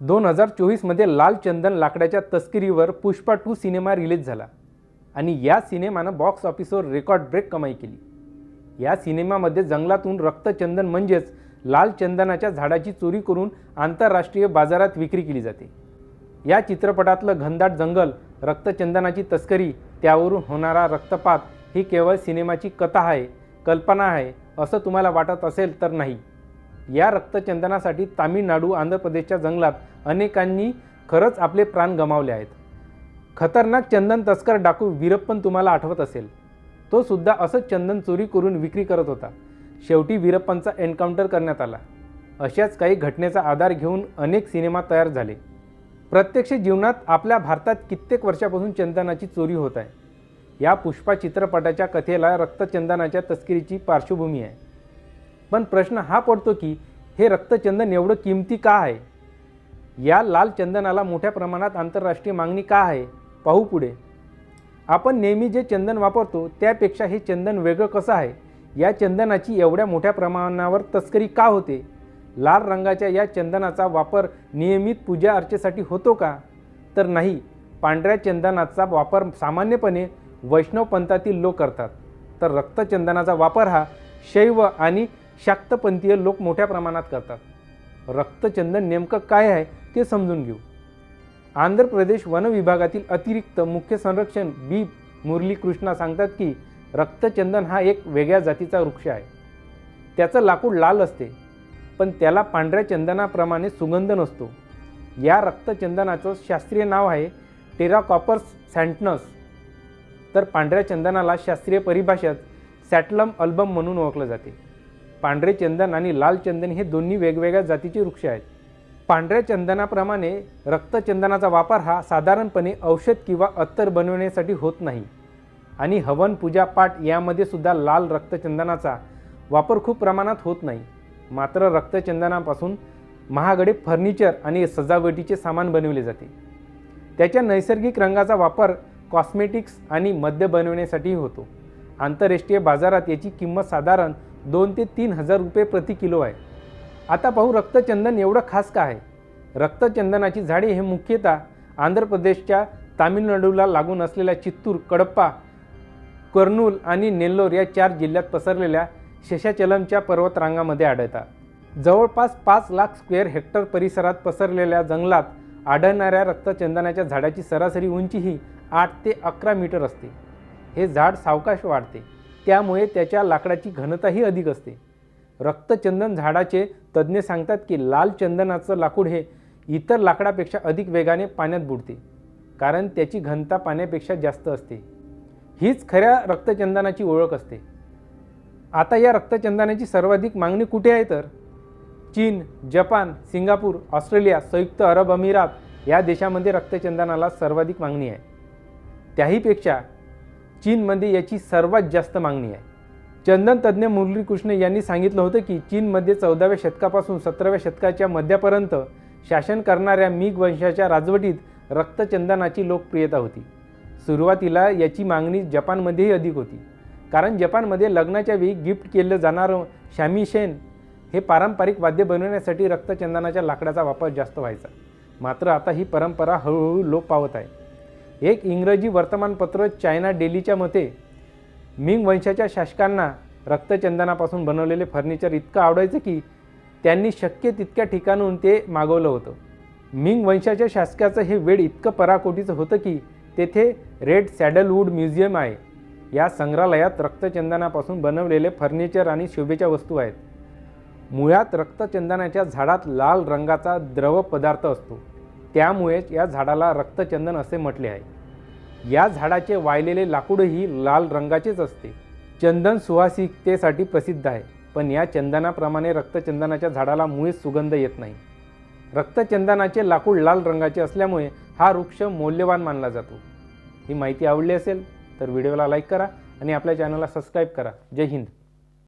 दोन हजार चोवीसमध्ये लाल चंदन लाकडाच्या तस्करीवर पुष्पा टू सिनेमा रिलीज झाला. आणि या सिनेमानं बॉक्स ऑफिसवर रेकॉर्ड ब्रेक कमाई केली. या सिनेमामध्ये जंगलातून रक्तचंदन म्हणजेच लाल चंदनाच्या झाडाची चोरी करून आंतरराष्ट्रीय बाजारात विक्री केली जाते. या चित्रपटातलं घनदाट जंगल रक्तचंदनाची तस्करी त्यावरून होणारा रक्तपात ही केवळ सिनेमाची कथा आहे कल्पना आहे असं तुम्हाला वाटत असेल तर नाही. या रक्तचंदनासाठी तामिळनाडू आंध्र प्रदेशच्या जंगलात अनेकांनी खरंच आपले प्राण गमावले आहेत. खतरनाक चंदन तस्कर डाकू वीरप्पन तुम्हाला आठवत असेल. तो सुद्धा असंच चंदन चोरी करून विक्री करत होता. शेवटी वीरप्पनचा एन्काउंटर करण्यात आला. अशाच काही घटनेचा आधार घेऊन अनेक सिनेमा तयार झाले. प्रत्यक्ष जीवनात आपल्या भारतात कित्येक वर्षापासून चंदनाची चोरी होत आहे. या पुष्पा चित्रपटाच्या कथेला रक्तचंदनाच्या तस्करीची पार्श्वभूमी आहे. पण प्रश्न हा पडतो की हे रक्तचंदन एवढं किमती का आहे? या लाल चंदनाला मोठ्या प्रमाणात आंतरराष्ट्रीय मागणी का आहे? पाहू पुढे. आपण नेहमी जे चंदन वापरतो त्यापेक्षा हे चंदन वेगळं कसं आहे? या चंदनाची एवढ्या मोठ्या प्रमाणावर तस्करी का होते? लाल रंगाच्या या चंदनाचा वापर नियमित पूजा अर्चेसाठी होतो का? तर नाही पांढऱ्या चंदनाचा वापर सामान्यपणे वैष्णव पंथातील लोक करतात. तर रक्तचंदनाचा वापर हा शैव आणि शाक्तपंथीय लोक मोठ्या प्रमाणात करतात. रक्तचंदन नेमकं काय आहे ते समजून घेऊ. आंध्र प्रदेश वन विभागातील अतिरिक्त मुख्य संरक्षण बी. मुरली कृष्णा सांगतात की रक्तचंदन हा एक वेगळ्या जातीचा वृक्ष आहे. त्याचं लाकूड लाल असते पण त्याला पांढऱ्या चंदनाप्रमाणे सुगंध नसतो. या रक्तचंदनाचं शास्त्रीय नाव आहे टेराकॉपर्स सँटनस तर पांढऱ्या चंदनाला शास्त्रीय परिभाषेत सॅटलम अल्बम म्हणून ओळखलं जाते. पांढरे चंदन आणि लाल चंदन हे दोन्ही वेगवेगळ्या जातीचे वृक्ष आहेत. पांढऱ्या चंदनाप्रमाणे रक्तचंदनाचा वापर हा साधारणपणे औषध किंवा अत्तर बनवण्यासाठी होत नाही. आणि हवन पूजा पाठ यामध्ये सुद्धा लाल रक्तचंदनाचा वापर खूप प्रमाणात होत नाही. मात्र रक्तचंदनापासून महागडे फर्निचर आणि सजावटीचे सामान बनवले जाते. त्याच्या नैसर्गिक रंगाचा वापर कॉस्मेटिक्स आणि मद्य बनवण्यासाठी होतो. आंतरराष्ट्रीय बाजारात याची किंमत साधारण दोन ते तीन हजार रुपये प्रति किलो आहे. आता पाहू रक्तचंदन एवढं खास का आहे? रक्तचंदनाची झाडे हे मुख्यतः आंध्र प्रदेशच्या तामिळनाडूला लागून असलेल्या चित्तूर कडप्पा कर्नूल आणि नेल्लोर या चार जिल्ह्यात पसरलेल्या शेषाचलमच्या पर्वतरांगामध्ये आढळतात. जवळपास पाच लाख स्क्वेअर हेक्टर परिसरात पसरलेल्या जंगलात आढळणाऱ्या रक्तचंदनाच्या झाडाची सरासरी उंची ही आठ ते अकरा मीटर असते. हे झाड सावकाश वाढते. त्यामुळे त्याच्या लाकडाची घनताही अधिक असते. रक्तचंदन झाडाचे तज्ज्ञ सांगतात की लाल चंदनाचं लाकूड हे इतर लाकडापेक्षा अधिक वेगाने पाण्यात बुडते कारण त्याची घनता पाण्यापेक्षा जास्त असते. हीच खऱ्या रक्तचंदनाची ओळख असते. आता या रक्तचंदनाची सर्वाधिक मागणी कुठे आहे तर? चीन जपान सिंगापूर ऑस्ट्रेलिया संयुक्त अरब अमिरात या देशामध्ये रक्तचंदनाला सर्वाधिक मागणी आहे. त्याहीपेक्षा चीनमध्ये याची सर्वात जास्त मागणी आहे. चंदन तज्ज्ञ मुरली कृष्ण यांनी सांगितलं होतं की चीनमध्ये चौदाव्या शतकापासून सतराव्या शतकाच्या मध्यापर्यंत शासन करणाऱ्या मिग वंशाच्या राजवटीत रक्तचंदनाची लोकप्रियता होती. सुरुवातीला याची मागणी जपानमध्येही अधिक होती. कारण जपानमध्ये लग्नाच्या वेळी गिफ्ट केलं जाणारं शॅमिशेन हे पारंपरिक वाद्य बनवण्यासाठी रक्तचंदनाच्या लाकडाचा वापर जास्त व्हायचा. मात्र आता ही परंपरा हळूहळू लोप पावत आहे. एक इंग्रजी वर्तमानपत्र चायना डेलीच्या मते मिंग वंशाच्या शासकांना रक्तचंदनापासून बनवलेले फर्निचर इतकं आवडायचं की त्यांनी शक्य तितक्या ठिकाणून ते मागवलं होतं. मिंग वंशाच्या शासकाचं हे वेळ इतकं पराकोटीचं होतं की तेथे रेड सॅडलवूड म्युझियम आहे. या संग्रहालयात रक्तचंदनापासून बनवलेले फर्निचर आणि शोभेच्या वस्तू आहेत. मुळात रक्तचंदनाच्या झाडात लाल रंगाचा द्रव पदार्थ असतो. त्यामुळेच या झाडाला रक्तचंदन असे म्हटले आहे. या झाडाचे वाळलेले लाकूडही लाल रंगाचेच असते. चंदन सुवासिकतेसाठी प्रसिद्ध आहे पण या चंदनाप्रमाणे रक्तचंदनाच्या झाडाला मुळीच सुगंध येत नाही. रक्तचंदनाचे लाकूड लाल रंगाचे असल्यामुळे हा वृक्ष मौल्यवान मानला जातो. ही माहिती आवडली असेल तर व्हिडिओला लाईक करा आणि आपल्या चॅनलला सबस्क्राईब करा. जय हिंद.